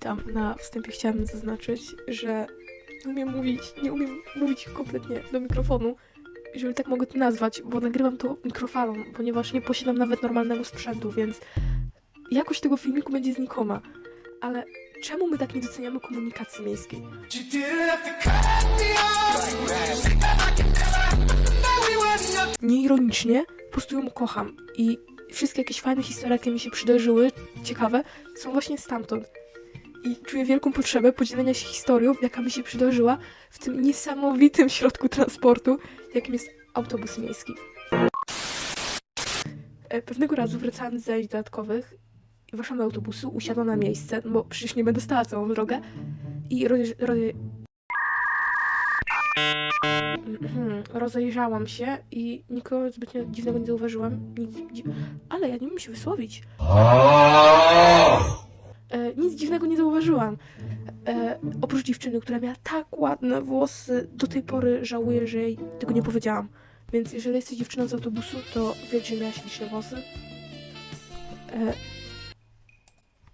Witam. Na wstępie chciałam zaznaczyć, że nie umiem mówić, nie umiem mówić kompletnie do mikrofonu, jeżeli tak mogę to nazwać, bo nagrywam to mikrofalą, ponieważ nie posiadam nawet normalnego sprzętu, więc jakość tego filmiku będzie znikoma. Ale czemu my tak nie doceniamy komunikacji miejskiej? Nieironicznie, po prostu ją kocham i wszystkie jakieś fajne historie, jakie mi się przydarzyły, ciekawe, są właśnie stamtąd. I czuję wielką potrzebę podzielenia się historią, jaka mi się przydarzyła w tym niesamowitym środku transportu, jakim jest autobus miejski. E, Pewnego razu wracałam z zajęć dodatkowych i weszłam do autobusu, usiadłam na miejsce, no bo przecież nie będę stała całą drogę i roz, Mhm, rozejrzałam się i nikogo zbytnio dziwnego nie zauważyłam. Nic Ale ja nie umiem się wysłowić. Nic dziwnego nie zauważyłam. E, oprócz dziewczyny, która miała tak ładne włosy, do tej pory żałuję, że jej tego nie powiedziałam. Więc jeżeli jesteś dziewczyną z autobusu, to wiedz, że miała śliczne włosy. E,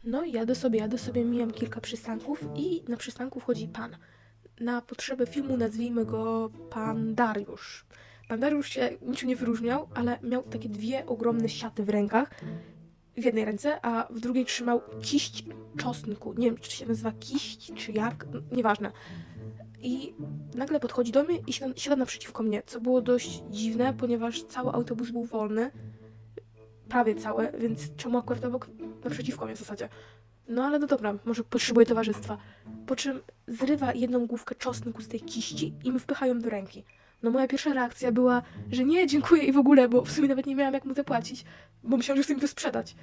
no i jadę sobie, jadę sobie, mijam kilka przystanków i na przystanku wchodzi pan na potrzeby filmu nazwijmy go Pan Dariusz. Pan Dariusz się niczym nie wyróżniał, ale miał takie dwie ogromne siaty w rękach. W jednej ręce, a w drugiej trzymał kiść czosnku. Nie wiem, czy się nazywa kiść, czy jak, nieważne. I nagle podchodzi do mnie i siada, siada naprzeciwko mnie, co było dość dziwne, ponieważ cały autobus był wolny. Prawie cały, więc czemu akurat obok, naprzeciwko mnie w zasadzie. No ale no dobra, może potrzebuje towarzystwa. Po czym zrywa jedną główkę czosnku z tej kiści i mi wpycha ją do ręki. No moja pierwsza reakcja była, że nie, dziękuję i w ogóle, bo w sumie nawet nie miałam jak mu zapłacić, bo myślałam, że chcę mi to sprzedać.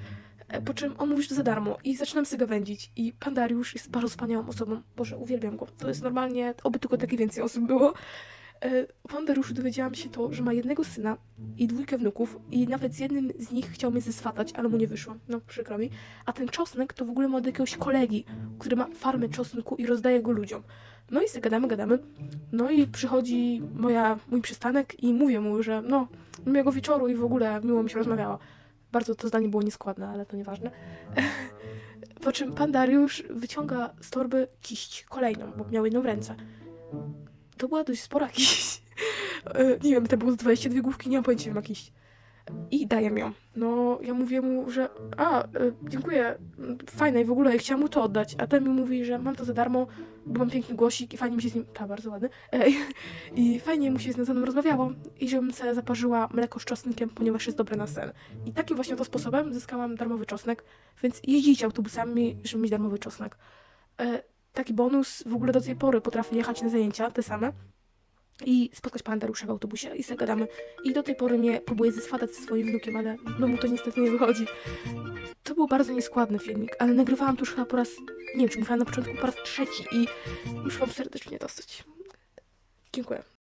E, Po czym on mówi, że to za darmo i zaczynam sobie gawędzić. I pan Dariusz jest bardzo wspaniałą osobą. Boże, uwielbiam go. To jest normalnie, oby tylko takie więcej osób było. E, O pan Dariuszu dowiedziałam się to, że ma jednego syna i dwójkę wnuków i nawet z jednym z nich chciał mnie zeswatać, ale mu nie wyszło. No, przykro mi. A ten czosnek to w ogóle ma od jakiegoś kolegi, który ma farmę czosnku i rozdaje go ludziom. No i sobie gadamy, gadamy. No i przychodzi moja, mój przystanek i mówię mu, że no, miłego wieczoru i w ogóle miło mi się rozmawiało. Bardzo to zdanie było nieskładne, ale to nieważne. Po czym pan Dariusz wyciąga z torby kiść kolejną, bo miał jedną w ręce. To była dość spora kiść. E, Nie wiem, to było z 22 główki, nie mam pojęcia, jak ma kiść. I daję ją. No, ja mówię mu, że a, e, dziękuję, fajne i w ogóle chciałam mu to oddać, a ten mi mówi, że mam to za darmo, bo mam piękny głosik i fajnie mi się z nim, ta bardzo ładny, e, i fajnie mu się z nim rozmawiało i żebym sobie zaparzyła mleko z czosnkiem, ponieważ jest dobre na sen. I takim właśnie to sposobem zyskałam darmowy czosnek, więc jeździcie autobusami, żeby mieć darmowy czosnek. E, taki bonus, w ogóle do tej pory potrafię jechać na zajęcia, te same, i spotkać pana Dariusza w autobusie i zagadamy. I do tej pory mnie próbuje zeswadać ze swoim wnukiem, ale no mu to niestety nie wychodzi. To był bardzo nieskładny filmik, ale nagrywałam to już chyba po raz, nie wiem czy mówiłam na początku, po raz trzeci i już wam serdecznie dosyć. Dziękuję.